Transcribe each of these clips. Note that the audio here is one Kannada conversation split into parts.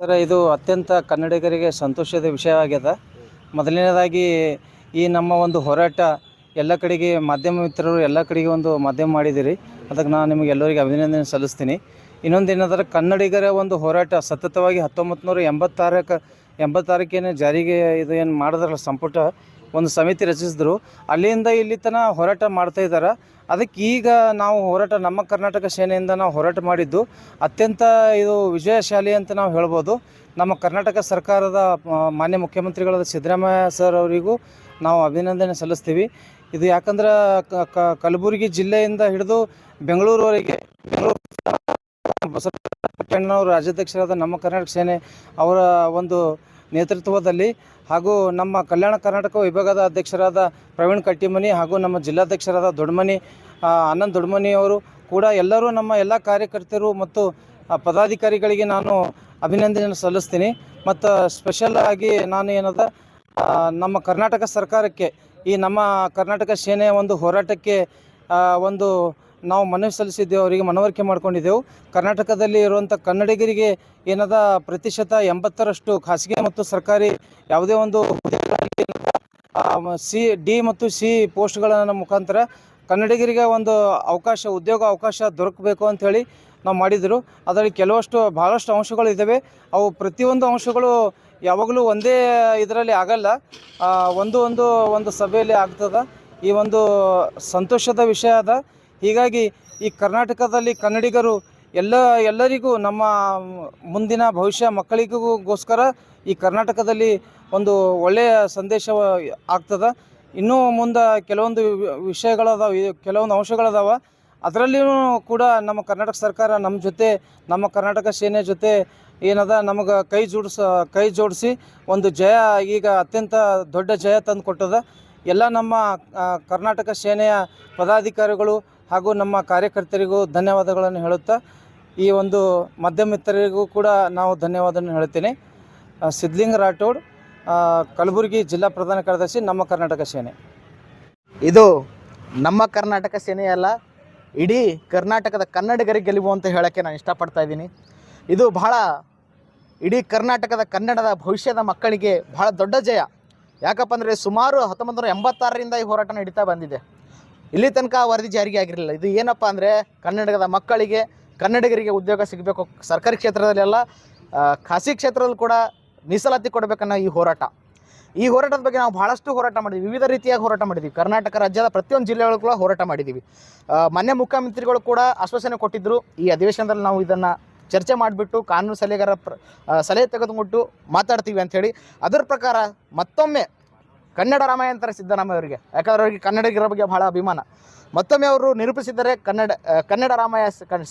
ಸರ್, ಇದು ಅತ್ಯಂತ ಕನ್ನಡಿಗರಿಗೆ ಸಂತೋಷದ ವಿಷಯವಾಗ್ಯದ ಮೊದಲನೇದಾಗಿ ಈ ನಮ್ಮ ಒಂದು ಹೋರಾಟ ಎಲ್ಲ ಕಡೆಗೆ ಮಾಧ್ಯಮ ಮಿತ್ರರು ಎಲ್ಲ ಕಡೆಗೆ ಒಂದು ಮಾಧ್ಯಮ ಮಾಡಿದಿರಿ. ಅದಕ್ಕೆ ನಾನು ನಿಮಗೆ ಎಲ್ಲರಿಗೆ ಅಭಿನಂದನೆ ಸಲ್ಲಿಸ್ತೀನಿ. ಇನ್ನೊಂದು ಏನಂದ್ರೆ ಕನ್ನಡಿಗರ ಒಂದು ಹೋರಾಟ ಸತತವಾಗಿ ಹತ್ತೊಂಬತ್ತು ನೂರ ಎಂಬತ್ತಾರಕ್ಕೆ ಎಂಬತ್ತಾರಕ್ಕೇನೆ ಜಾರಿಗೆ ಇದು ಏನು ಮಾಡಿದ್ರಲ್ಲ ಸಂಪುಟ, ಒಂದು ಸಮಿತಿ ರಚಿಸಿದ್ರು. ಅಲ್ಲಿಂದ ಇಲ್ಲಿ ತನಕ ಹೋರಾಟ ಮಾಡ್ತಾ ಇದ್ದಾರೆ ಅದಕ್ಕೆ ಈಗ ನಾವು ಹೋರಾಟ, ನಮ್ಮ ಕರ್ನಾಟಕ ಸೇನೆಯಿಂದ ನಾವು ಹೋರಾಟ ಮಾಡಿದ್ದು ಅತ್ಯಂತ ಇದು ವಿಜಯಶಾಲಿ ಅಂತ ನಾವು ಹೇಳ್ಬೋದು. ನಮ್ಮ ಕರ್ನಾಟಕ ಸರ್ಕಾರದ ಮಾನ್ಯ ಮುಖ್ಯಮಂತ್ರಿಗಳಾದ ಸಿದ್ದರಾಮಯ್ಯ ಸರ್ ಅವರಿಗೂ ನಾವು ಅಭಿನಂದನೆ ಸಲ್ಲಿಸ್ತೀವಿ. ಇದು ಯಾಕಂದ್ರೆ ಕಲಬುರಗಿ ಜಿಲ್ಲೆಯಿಂದ ಹಿಡಿದು ಬೆಂಗಳೂರುವರೆಗೆ ಬಸವಣ್ಣವರು ರಾಜ್ಯಾಧ್ಯಕ್ಷರಾದ ನಮ್ಮ ಕರ್ನಾಟಕ ಸೇನೆ ಅವರ ಒಂದು ನೇತೃತ್ವದಲ್ಲಿ ಹಾಗೂ ನಮ್ಮ ಕಲ್ಯಾಣ ಕರ್ನಾಟಕ ವಿಭಾಗದ ಅಧ್ಯಕ್ಷರಾದ ಪ್ರವೀಣ್ ಕಟ್ಟಿಮನಿ ಹಾಗೂ ನಮ್ಮ ಜಿಲ್ಲಾಧ್ಯಕ್ಷರಾದ ದೊಡ್ಡಮನಿ ಆನಂದ್ ದೊಡ್ಡಮನಿ ಅವರು ಕೂಡ ಎಲ್ಲರೂ ನಮ್ಮ ಎಲ್ಲ ಕಾರ್ಯಕರ್ತರು ಮತ್ತು ಪದಾಧಿಕಾರಿಗಳಿಗೆ ನಾನು ಅಭಿನಂದನೆ ಸಲ್ಲಿಸ್ತೀನಿ. ಮತ್ತು ಸ್ಪೆಷಲ್ ಆಗಿ ನಾನು ಏನದ ನಮ್ಮ ಕರ್ನಾಟಕ ಸರ್ಕಾರಕ್ಕೆ ಈ ನಮ್ಮ ಕರ್ನಾಟಕ ಸೇನೆಯ ಒಂದು ಹೋರಾಟಕ್ಕೆ ಒಂದು ನಾವು ಮನವಿ ಸಲ್ಲಿಸಿದ್ದೆವು, ಅವರಿಗೆ ಮನವರಿಕೆ ಮಾಡಿಕೊಂಡಿದ್ದೆವು. ಕರ್ನಾಟಕದಲ್ಲಿ ಇರುವಂಥ ಕನ್ನಡಿಗರಿಗೆ ಏನದ ಪ್ರತಿಶತ ಎಂಬತ್ತರಷ್ಟು ಖಾಸಗಿ ಮತ್ತು ಸರ್ಕಾರಿ ಯಾವುದೇ ಒಂದು ಸಿ, ಡಿ ಮತ್ತು ಸಿ ಪೋಸ್ಟ್ಗಳ ಮುಖಾಂತರ ಕನ್ನಡಿಗರಿಗೆ ಒಂದು ಅವಕಾಶ, ಉದ್ಯೋಗ ಅವಕಾಶ ದೊರಕಬೇಕು ಅಂಥೇಳಿ ನಾವು ಮಾಡಿದರು. ಅದರಲ್ಲಿ ಕೆಲವಷ್ಟು ಭಾಳಷ್ಟು ಅಂಶಗಳು ಇದ್ದಾವೆ. ಅವು ಪ್ರತಿಯೊಂದು ಅಂಶಗಳು ಯಾವಾಗಲೂ ಒಂದೇ ಇದರಲ್ಲಿ ಆಗಲ್ಲ. ಒಂದು ಒಂದು ಒಂದು ಸಭೆಯಲ್ಲಿ ಆಗ್ತದೆ. ಈ ಒಂದು ಸಂತೋಷದ ವಿಷಯ ಅದ. ಹೀಗಾಗಿ ಈ ಕರ್ನಾಟಕದಲ್ಲಿ ಕನ್ನಡಿಗರು ಎಲ್ಲ ಎಲ್ಲರಿಗೂ ನಮ್ಮ ಮುಂದಿನ ಭವಿಷ್ಯ ಮಕ್ಕಳಿಗೋಸ್ಕರ ಈ ಕರ್ನಾಟಕದಲ್ಲಿ ಒಂದು ಒಳ್ಳೆಯ ಸಂದೇಶ ಆಗ್ತದೆ. ಇನ್ನೂ ಮುಂದೆ ಕೆಲವೊಂದು ವಿಷಯಗಳದಾವ ಕೆಲವೊಂದು ಅಂಶಗಳದಾವ. ಅದರಲ್ಲಿಯೂ ಕೂಡ ನಮ್ಮ ಕರ್ನಾಟಕ ಸರ್ಕಾರ ನಮ್ಮ ಜೊತೆ, ನಮ್ಮ ಕರ್ನಾಟಕ ಸೇನೆ ಜೊತೆ ಏನದ, ನಮಗೆ ಕೈ ಜೋಡಿಸ, ಕೈ ಜೋಡಿಸಿ ಒಂದು ಜಯ, ಈಗ ಅತ್ಯಂತ ದೊಡ್ಡ ಜಯ ತಂದು ಕೊಟ್ಟದ. ಎಲ್ಲ ನಮ್ಮ ಕರ್ನಾಟಕ ಸೇನೆಯ ಪದಾಧಿಕಾರಿಗಳು ಹಾಗೂ ನಮ್ಮ ಕಾರ್ಯಕರ್ತರಿಗೂ ಧನ್ಯವಾದಗಳನ್ನು ಹೇಳುತ್ತಾ ಈ ಒಂದು ಮಧ್ಯಮಿತ್ರರಿಗೂ ಕೂಡ ನಾವು ಧನ್ಯವಾದವನ್ನು ಹೇಳ್ತೇನೆ. ಸಿದ್ಲಿಂಗ್ ರಾಠೋಡ್ ಕಲಬುರಗಿ ಜಿಲ್ಲಾ ಪ್ರಧಾನ ಕಾರ್ಯದರ್ಶಿ, ನಮ್ಮ ಕರ್ನಾಟಕ ಸೇನೆ. ಇದು ನಮ್ಮ ಕರ್ನಾಟಕ ಸೇನೆಯಲ್ಲ ಇಡೀ ಕರ್ನಾಟಕದ ಕನ್ನಡಿಗರಿಗೆ ಗೆಲುವು ಅಂತ ಹೇಳೋಕ್ಕೆ ನಾನು ಇಷ್ಟಪಡ್ತಾ ಇದ್ದೀನಿ. ಇದು ಬಹಳ, ಇಡೀ ಕರ್ನಾಟಕದ ಕನ್ನಡದ ಭವಿಷ್ಯದ ಮಕ್ಕಳಿಗೆ ಬಹಳ ದೊಡ್ಡ ಜಯ. ಯಾಕಪ್ಪ ಅಂದರೆ ಸುಮಾರು ಹತ್ತೊಂಬತ್ತು ನೂರ ಈ ಹೋರಾಟ ನಡೀತಾ ಬಂದಿದೆ. ಇಲ್ಲಿ ತನಕ ವರದಿ ಜಾರಿಗೆ ಆಗಿರಲಿಲ್ಲ. ಇದು ಏನಪ್ಪ ಅಂದರೆ ಕನ್ನಡದ ಮಕ್ಕಳಿಗೆ, ಕನ್ನಡಿಗರಿಗೆ ಉದ್ಯೋಗ ಸಿಗಬೇಕು. ಸರ್ಕಾರಿ ಕ್ಷೇತ್ರದಲ್ಲೆಲ್ಲ ಖಾಸಗಿ ಕ್ಷೇತ್ರದಲ್ಲಿ ಕೂಡ ಮೀಸಲಾತಿ ಕೊಡಬೇಕನ್ನೋ ಈ ಹೋರಾಟ. ಈ ಹೋರಾಟದ ಬಗ್ಗೆ ನಾವು ಭಾಳಷ್ಟು ಹೋರಾಟ ಮಾಡಿದ್ವಿ. ವಿವಿಧ ರೀತಿಯಾಗಿ ಹೋರಾಟ ಮಾಡಿದ್ವಿ. ಕರ್ನಾಟಕ ರಾಜ್ಯದ ಪ್ರತಿಯೊಂದು ಜಿಲ್ಲೆಗಳು ಕೂಡ ಹೋರಾಟ ಮಾಡಿದ್ದೀವಿ. ಮಾನ್ಯ ಮುಖ್ಯಮಂತ್ರಿಗಳು ಕೂಡ ಆಶ್ವಾಸನೆ ಕೊಟ್ಟಿದ್ದರು ಈ ಅಧಿವೇಶನದಲ್ಲಿ ನಾವು ಇದನ್ನು ಚರ್ಚೆ ಮಾಡಿಬಿಟ್ಟು, ಕಾನೂನು ಸಲಹೆಗಾರ ಸಲಹೆ ತೆಗೆದುಕೊಂಡು ಮಾತಾಡ್ತೀವಿ ಅಂಥೇಳಿ ಅದರ ಪ್ರಕಾರ ಮತ್ತೊಮ್ಮೆ ಕನ್ನಡ ರಾಮಾಯಣ ಅಂತಾರೆ ಸಿದ್ದರಾಮಯ್ಯ ಅವರಿಗೆ. ಯಾಕಂದ್ರೆ ಅವರಿಗೆ ಕನ್ನಡಿಗರ ಬಗ್ಗೆ ಬಹಳ ಅಭಿಮಾನ. ಮತ್ತೊಮ್ಮೆ ಅವರು ನಿರೂಪಿಸಿದ್ದಾರೆ ಕನ್ನಡ ಕನ್ನಡ ರಾಮಾಯ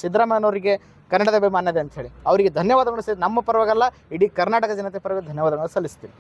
ಸಿದ್ದರಾಮಯ್ಯನವರಿಗೆ ಕನ್ನಡದ ಅಭಿಮಾನ ಇದೆ ಹೇಳಿ. ಅವರಿಗೆ ಧನ್ಯವಾದಗಳು ನಮ್ಮ ಪರವಾಗಲ್ಲ, ಇಡೀ ಕರ್ನಾಟಕ ಜನತೆ ಪರವಾಗಿ ಧನ್ಯವಾದಗಳನ್ನು ಸಲ್ಲಿಸ್ತೀನಿ.